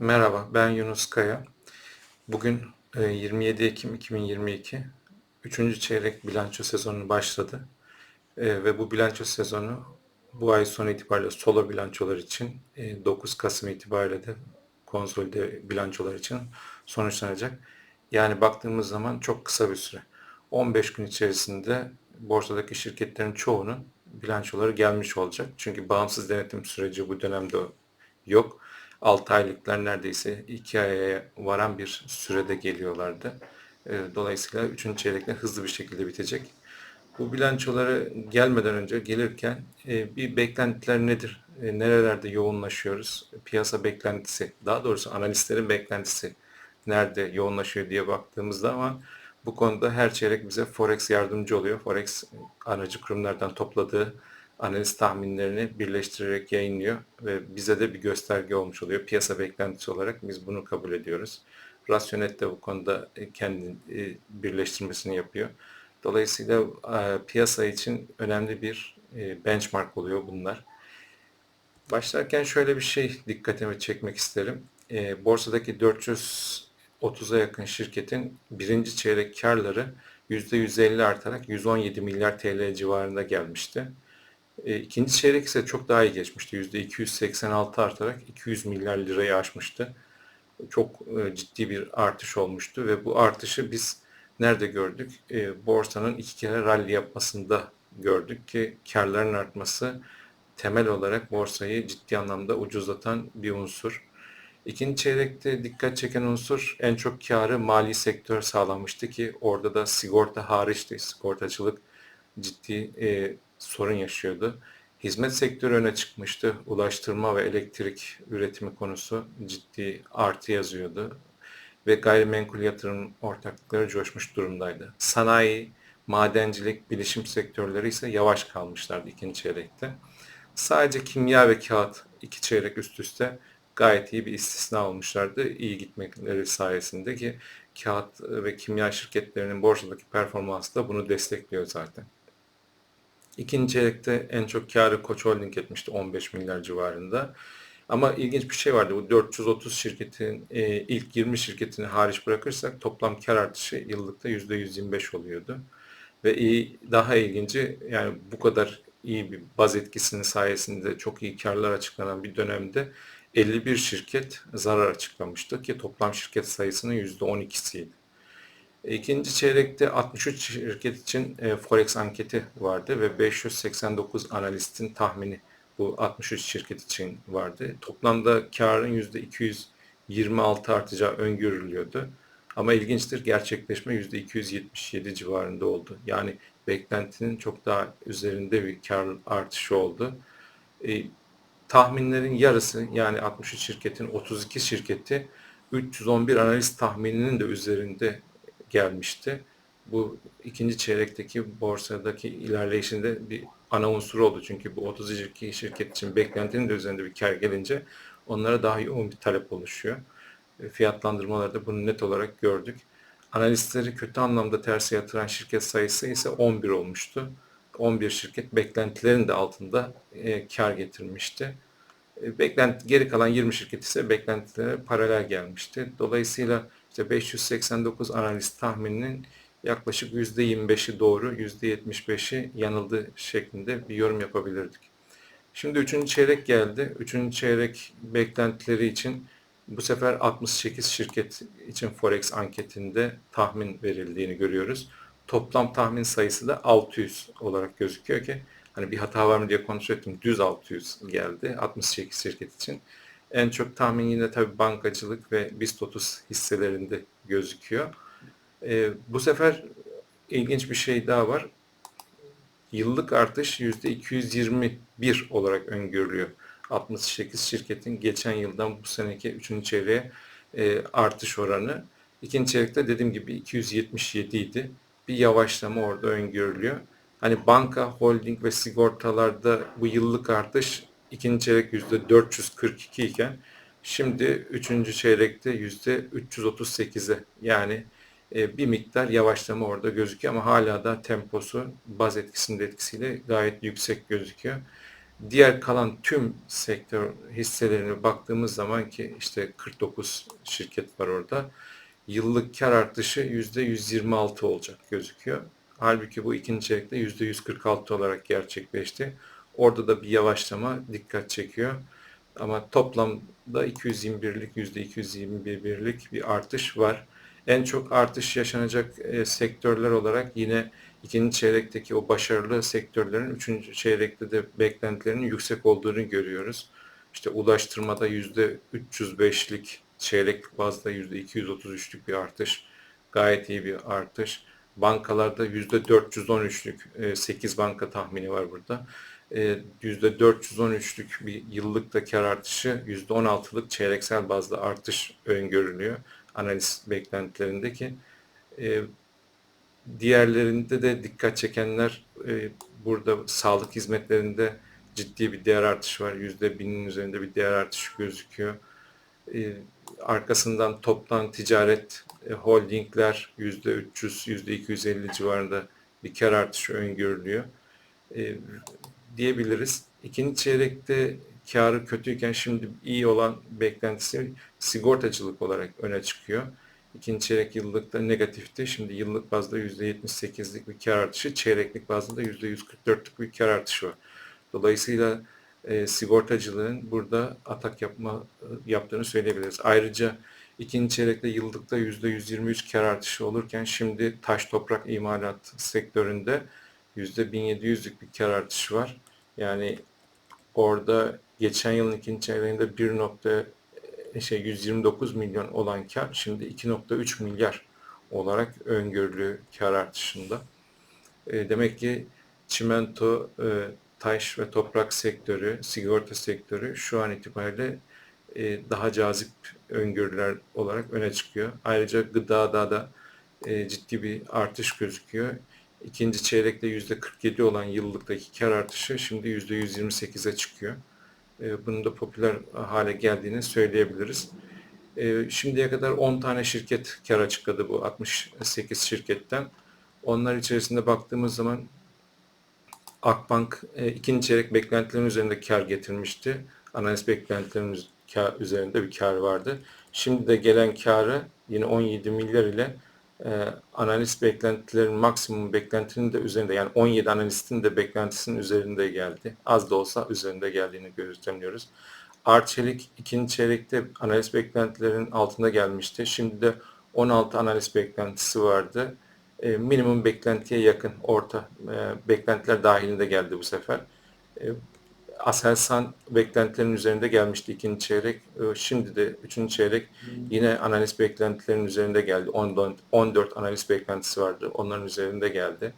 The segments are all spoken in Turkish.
Merhaba, ben Yunus Kaya. Bugün e, 27 Ekim 2022. Üçüncü çeyrek bilanço sezonu başladı. E, Ve bu bilanço sezonu bu ay sonu itibariyle solo bilançolar için e, 9 Kasım itibariyle de konsolide bilançolar için sonuçlanacak. Yani baktığımız zaman çok kısa bir süre. 15 gün içerisinde borsadaki şirketlerin çoğunun bilançoları gelmiş olacak. Çünkü bağımsız denetim süreci bu dönemde yok. 6 aylıklar neredeyse 2 aya varan bir sürede geliyorlardı. E, Dolayısıyla 3. çeyrekte hızlı bir şekilde bitecek. Bu bilançoları gelmeden önce gelirken e, bir beklentiler nedir? E, Nerelerde yoğunlaşıyoruz? Piyasa beklentisi, daha doğrusu analistlerin beklentisi nerede yoğunlaşıyor diye baktığımızda ama bu konuda her çeyrek bize Forex yardımcı oluyor. Forex aracı kurumlardan topladığı analiz tahminlerini birleştirerek yayınlıyor ve bize de bir gösterge olmuş oluyor. Piyasa beklentisi olarak biz bunu kabul ediyoruz. Rasyonet de bu konuda e, kendi e, birleştirmesini yapıyor. Dolayısıyla e, piyasa için önemli bir benchmark oluyor bunlar. Başlarken şöyle bir şey dikkatimi çekmek isterim. Borsadaki 430'a yakın şirketin birinci çeyrek karları %150 artarak 117 milyar TL civarında gelmişti. E, ikinci çeyrek ise çok daha iyi geçmişti. %286 artarak 200 milyar lirayı aşmıştı. Çok e, ciddi bir artış olmuştu ve bu artışı biz nerede gördük? E, borsanın iki kere rally yapmasında gördük ki karların artması temel olarak borsayı ciddi anlamda ucuzlatan bir unsur. İkinci çeyrekte dikkat çeken unsur en çok karı mali sektör sağlamıştı ki orada da sigorta hariçti. Sigortacılık ciddi e, sorun yaşıyordu. Hizmet sektörü öne çıkmıştı. Ulaştırma ve elektrik üretimi konusu ciddi artı yazıyordu. Ve gayrimenkul yatırım ortaklıkları coşmuş durumdaydı. Sanayi, madencilik, bilişim sektörleri ise yavaş kalmışlardı ikinci çeyrekte. Sadece kimya ve kağıt iki çeyrek üst üste gayet iyi bir istisna olmuşlardı. İyi gitmeleri sayesinde ki kağıt ve kimya şirketlerinin borsadaki performansı da bunu destekliyor zaten. İkinci çeyrekte en çok karı Koç Holding etmişti 15 milyar civarında. Ama ilginç bir şey vardı. Bu 430 şirketin e, ilk 20 şirketini hariç bırakırsak toplam kar artışı yıllıkta %125 oluyordu. Ve iyi, daha ilginci yani bu kadar iyi bir baz etkisinin sayesinde çok iyi karlar açıklanan bir dönemde 51 şirket zarar açıklamıştı ki toplam şirket sayısının %12'siydi. İkinci çeyrekte 63 şirket için e, Forex anketi vardı ve 589 analistin tahmini bu 63 şirket için vardı. Toplamda karın %226 artacağı öngörülüyordu. Ama ilginçtir gerçekleşme %277 civarında oldu. Yani beklentinin çok daha üzerinde bir kar artışı oldu. E, tahminlerin yarısı yani 63 şirketin 32 şirketi 311 analist tahmininin de üzerinde gelmişti. Bu ikinci çeyrekteki borsadaki ilerleyişinde bir ana unsur oldu. Çünkü bu 32 şirket için beklentinin de üzerinde bir kar gelince onlara daha yoğun bir talep oluşuyor. E, fiyatlandırmalarda bunu net olarak gördük. Analistleri kötü anlamda terse yatıran şirket sayısı ise 11 olmuştu. 11 şirket beklentilerin de altında e, kar getirmişti. E, beklenti, geri kalan 20 şirket ise beklentilere paralel gelmişti. Dolayısıyla işte 589 analist tahmininin yaklaşık %25'i doğru, %75'i yanıldı şeklinde bir yorum yapabilirdik. Şimdi 3. çeyrek geldi. 3. çeyrek beklentileri için bu sefer 68 şirket için Forex anketinde tahmin verildiğini görüyoruz. Toplam tahmin sayısı da 600 olarak gözüküyor ki hani bir hata var mı diye kontrol ettim. Düz 600 geldi 68 şirket için. En çok tahmin yine tabii bankacılık ve BIST 30 hisselerinde gözüküyor. E, bu sefer ilginç bir şey daha var. Yıllık artış %221 olarak öngörülüyor. 68 şirketin geçen yıldan bu seneki 3. çeyreğe e, artış oranı. İkinci çeyrekte dediğim gibi 277 idi. Bir yavaşlama orada öngörülüyor. Hani banka, holding ve sigortalarda bu yıllık artış ikinci çeyrek yüzde 442 iken şimdi üçüncü çeyrekte yüzde 338'e yani e, bir miktar yavaşlama orada gözüküyor ama hala da temposu baz etkisinin etkisiyle gayet yüksek gözüküyor. Diğer kalan tüm sektör hisselerine baktığımız zaman ki işte 49 şirket var orada. Yıllık kar artışı %126 olacak gözüküyor. Halbuki bu ikinci çeyrekte %146 olarak gerçekleşti. Orada da bir yavaşlama dikkat çekiyor. Ama toplamda 221'lik %221'lik bir artış var. En çok artış yaşanacak e, sektörler olarak yine ikinci çeyrekteki o başarılı sektörlerin üçüncü çeyrekte de beklentilerinin yüksek olduğunu görüyoruz. İşte ulaştırmada %305'lik çeyreklik bazda %233'lük bir artış. Gayet iyi bir artış. Bankalarda %413'lük 8 banka tahmini var burada. E, %413'lük bir yıllık da kar artışı, %16'lık çeyreksel bazda artış öngörülüyor analiz beklentilerindeki. E, diğerlerinde de dikkat çekenler e, burada sağlık hizmetlerinde ciddi bir değer artışı var. %1000'in üzerinde bir değer artışı gözüküyor. E, arkasından toptan ticaret e, holdingler %300, %250 civarında bir kar artışı öngörülüyor. E, diyebiliriz. İkinci çeyrekte karı kötüyken şimdi iyi olan beklentisi sigortacılık olarak öne çıkıyor. İkinci çeyrek yıllıkta negatifti. Şimdi yıllık bazda %78'lik bir kar artışı, çeyreklik bazda da %144'lük bir kar artışı var. Dolayısıyla e, sigortacılığın burada atak yapma yaptığını söyleyebiliriz. Ayrıca ikinci çeyrekte yıllıkta %123 kar artışı olurken şimdi taş toprak imalat sektöründe %1700'lük bir kar artışı var. Yani orada geçen yılın ikinci çeyreğinde 1 nokta şey 129 milyon olan kar şimdi 2.3 milyar olarak öngörülü kar artışında. E, demek ki çimento, e, taş ve toprak sektörü, sigorta sektörü şu an itibariyle e, daha cazip öngörüler olarak öne çıkıyor. Ayrıca gıdada da e, ciddi bir artış gözüküyor. İkinci çeyrekte %47 olan yıllıktaki kar artışı şimdi %128'e çıkıyor. E, bunun da popüler hale geldiğini söyleyebiliriz. E, şimdiye kadar 10 tane şirket kar açıkladı bu 68 şirketten. Onlar içerisinde baktığımız zaman Akbank e, ikinci çeyrek beklentilerin üzerinde kar getirmişti. Analiz beklentilerinin üzerinde bir kar vardı. Şimdi de gelen karı yine 17 milyar ile e, analiz beklentilerin maksimum beklentinin de üzerinde yani 17 analistin de beklentisinin üzerinde geldi. Az da olsa üzerinde geldiğini gözlemliyoruz. Arçelik ikinci çeyrekte analiz beklentilerin altında gelmişti. Şimdi de 16 analiz beklentisi vardı. E, minimum beklentiye yakın orta e, beklentiler dahilinde geldi bu sefer. E, Aselsan beklentilerin üzerinde gelmişti ikinci çeyrek. Ee, şimdi de üçüncü çeyrek yine analiz beklentilerin üzerinde geldi. 14, 14 analiz beklentisi vardı. Onların üzerinde geldi.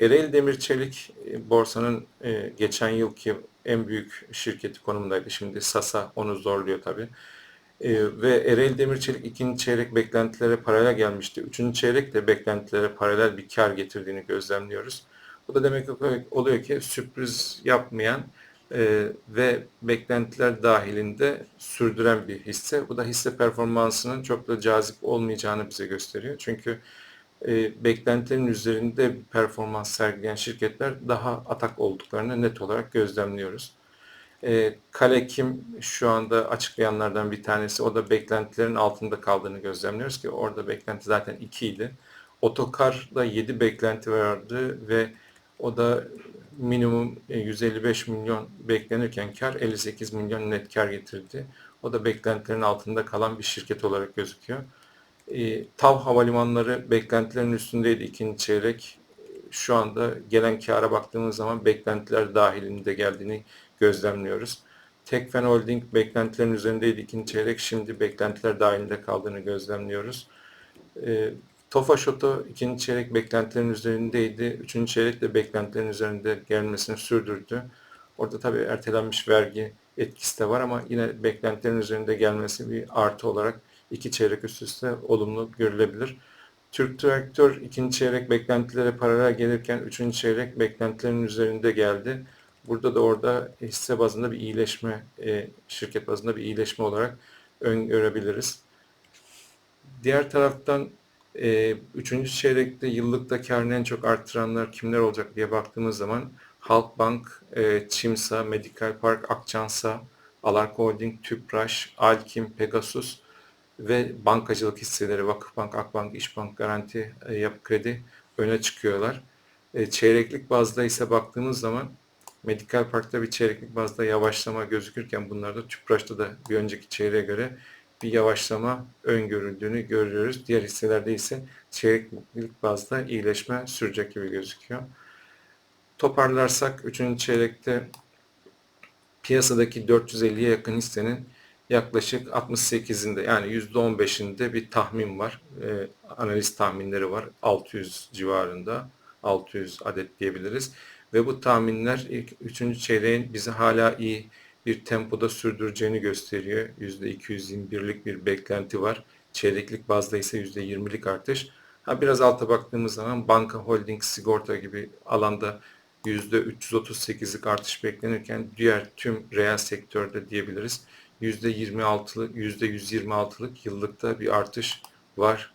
Ereğli Demir Çelik e, borsanın e, geçen yılki en büyük şirketi konumundaydı. Şimdi Sasa onu zorluyor tabii. E, ve Ereğli Demir Çelik ikinci çeyrek beklentilere paralel gelmişti. Üçüncü çeyrek de beklentilere paralel bir kar getirdiğini gözlemliyoruz. Bu da demek oluyor ki sürpriz yapmayan e, ve beklentiler dahilinde sürdüren bir hisse. Bu da hisse performansının çok da cazip olmayacağını bize gösteriyor. Çünkü e, beklentilerin üzerinde performans sergileyen şirketler daha atak olduklarını net olarak gözlemliyoruz. E, Kalekim şu anda açıklayanlardan bir tanesi. O da beklentilerin altında kaldığını gözlemliyoruz ki orada beklenti zaten 2 idi. Otokar'da 7 beklenti vardı ve o da minimum 155 e, milyon beklenirken kar 58 milyon net kar getirdi. O da beklentilerin altında kalan bir şirket olarak gözüküyor. E, TAV havalimanları beklentilerin üstündeydi ikinci çeyrek. Şu anda gelen kâra baktığımız zaman beklentiler dahilinde geldiğini gözlemliyoruz. Tekfen Holding beklentilerin üzerindeydi ikinci çeyrek. Şimdi beklentiler dahilinde kaldığını gözlemliyoruz. E, Tofaş Oto ikinci çeyrek beklentilerin üzerindeydi. Üçüncü çeyrek de beklentilerin üzerinde gelmesini sürdürdü. Orada tabii ertelenmiş vergi etkisi de var ama yine beklentilerin üzerinde gelmesi bir artı olarak iki çeyrek üst üste olumlu görülebilir. Türk Traktör ikinci çeyrek beklentilere paralel gelirken üçüncü çeyrek beklentilerin üzerinde geldi. Burada da orada hisse bazında bir iyileşme, e, şirket bazında bir iyileşme olarak öngörebiliriz. Diğer taraftan E, üçüncü çeyrekte yıllıkta karını en çok arttıranlar kimler olacak diye baktığımız zaman Halkbank, e, Çimsa, Medical Park, Akçansa, Alarko Holding, Tüpraş, Alkim, Pegasus ve bankacılık hisseleri Vakıfbank, Akbank, İşbank, Garanti, e, Yapı Kredi öne çıkıyorlar. E, çeyreklik bazda ise baktığımız zaman Medical Park'ta bir çeyreklik bazda yavaşlama gözükürken bunlarda Tüpraş'ta da bir önceki çeyreğe göre bir yavaşlama öngörüldüğünü görüyoruz. Diğer hisselerde ise çeyreklik bazda iyileşme sürecek gibi gözüküyor. Toparlarsak 3. çeyrekte piyasadaki 450'ye yakın hissenin yaklaşık 68'inde yani %15'inde bir tahmin var. E, analiz tahminleri var. 600 civarında. 600 adet diyebiliriz. Ve bu tahminler ilk 3. çeyreğin bizi hala iyi bir tempoda sürdüreceğini gösteriyor. %221'lik bir beklenti var. Çeyreklik bazda ise %20'lik artış. Ha biraz alta baktığımız zaman banka, holding, sigorta gibi alanda %338'lik artış beklenirken diğer tüm reel sektörde diyebiliriz %26'lık, %126'lık yıllıkta bir artış var.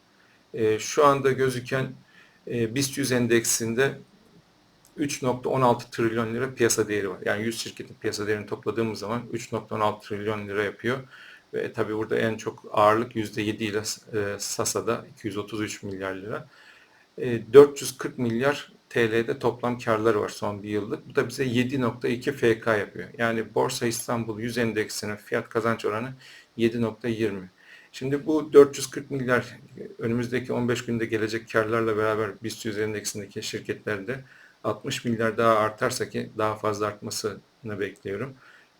E, şu anda gözüken e, BIST 100 endeksinde 3.16 trilyon lira piyasa değeri var. Yani 100 şirketin piyasa değerini topladığımız zaman 3.16 trilyon lira yapıyor. Ve tabii burada en çok ağırlık %7 ile e, Sasa'da 233 milyar lira. E, 440 milyar TL'de toplam karları var son bir yıllık. Bu da bize 7.2 FK yapıyor. Yani Borsa İstanbul 100 endeksinin fiyat kazanç oranı 7.20. Şimdi bu 440 milyar önümüzdeki 15 günde gelecek karlarla beraber BIST 100 endeksindeki şirketlerde 60 milyar daha artarsa ki daha fazla artmasını bekliyorum.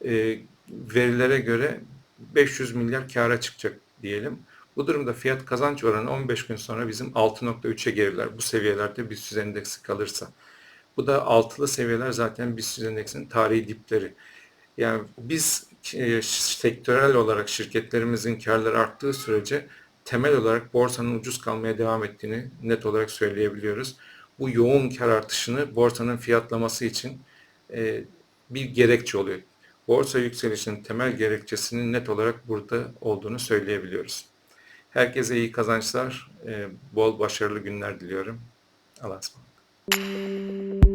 E, verilere göre 500 milyar kâra çıkacak diyelim. Bu durumda fiyat kazanç oranı 15 gün sonra bizim 6.3'e geriler. Bu seviyelerde BIST 100 endeksi kalırsa. Bu da altılı seviyeler zaten BIST 100 endeksinin tarihi dipleri. Yani biz e, sektörel olarak şirketlerimizin karları arttığı sürece temel olarak borsanın ucuz kalmaya devam ettiğini net olarak söyleyebiliyoruz. Bu yoğun kar artışını borsanın fiyatlaması için e, bir gerekçe oluyor. Borsa yükselişinin temel gerekçesinin net olarak burada olduğunu söyleyebiliyoruz. Herkese iyi kazançlar, e, bol başarılı günler diliyorum. Allah'a ısmarladık.